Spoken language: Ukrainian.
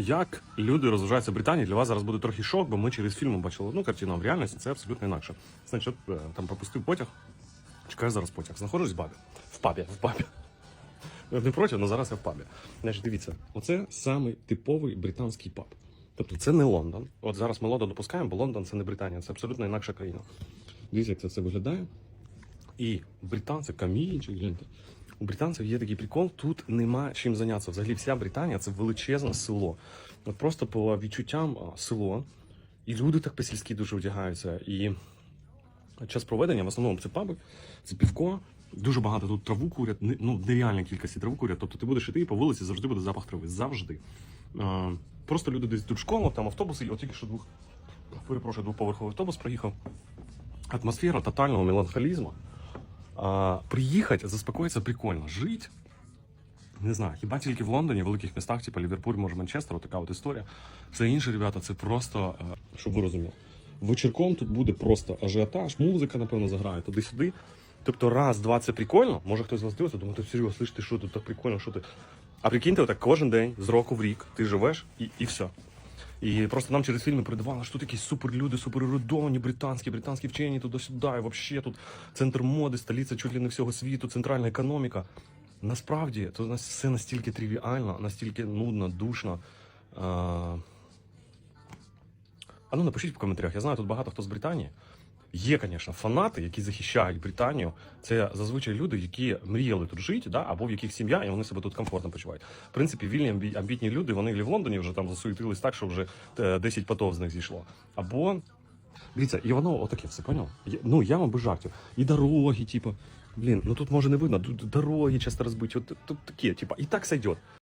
Як люди розважаються в Британії, для вас зараз буде трохи шок, бо ми через фільм бачили одну картину, а в реальності це абсолютно інакше. Значить, е, там пропустив потяг, чекаю зараз потяг. Знаходжусь в бабі. В пабі, в пабі. Я Не проти, але зараз я в пабі. Значить, дивіться, оце самий типовий британський паб. Тобто це не Лондон. От зараз ми Лондон допускаємо, бо Лондон це не Британія, це абсолютно інакша країна. Дивіться, як це все виглядає. І британці, камінчик, гляньте. У британців є такий прикол, тут нема чим зайнятися. Взагалі вся Британія це величезне село. От просто по відчуттям село. І люди так по-сільськи дуже одягаються. І час проведення в основному це паби, це півко. Дуже багато тут траву курять, ну нереальна кількість траву курять. Тобто ти будеш іти по вулиці завжди буде запах трави. Завжди. Просто люди десь тут школа, там автобуси, от тільки що двох, перепрошую, двоповерховий автобус проїхав. Атмосфера тотального меланхолізму. Приїхати, заспокоїтися прикольно. Жить, не знаю, хіба тільки в Лондоні, в великих містах, типу Ліверпуль, може Манчестер, така от історія. Все інше, ребята, це просто, е, щоб ви розуміли. Вечірком тут буде просто ажіотаж, музика, напевно, заграє туди-сюди. Тобто, раз, два, це прикольно. Може хтось з вас дивиться, думає, ти серйозно, слиш, що тут так прикольно, що ти. А прикиньте, отак кожен день, з року в рік, ти живеш і, і все. І просто нам через фільми передавали, що якісь суперлюди, суперерудовані, британські, британські вчені туди-сюди, і взагалі тут центр моди, столиця чуть ли не всього світу, центральна економіка. Насправді, то все настільки тривіально, настільки нудно, душно. А ну напишіть в коментарях. Я знаю, тут багато хто з Британії. Є, звісно, фанати, які захищають Британію. Це зазвичай люди, які мріяли тут жити, да, або в яких сім'я, і вони себе тут комфортно почувають. В принципі, вільні амбі- амбітні люди, вони в Лондоні вже там засуетились так, що вже е, 10 потов з них зійшло. Або Дивіться, і воно отаке все, поняв? Ну, я вам без жартів. І дороги, типу, блін, ну тут може не видно, тут дороги часто розбиті, от тут таке, типу, і так сойдет.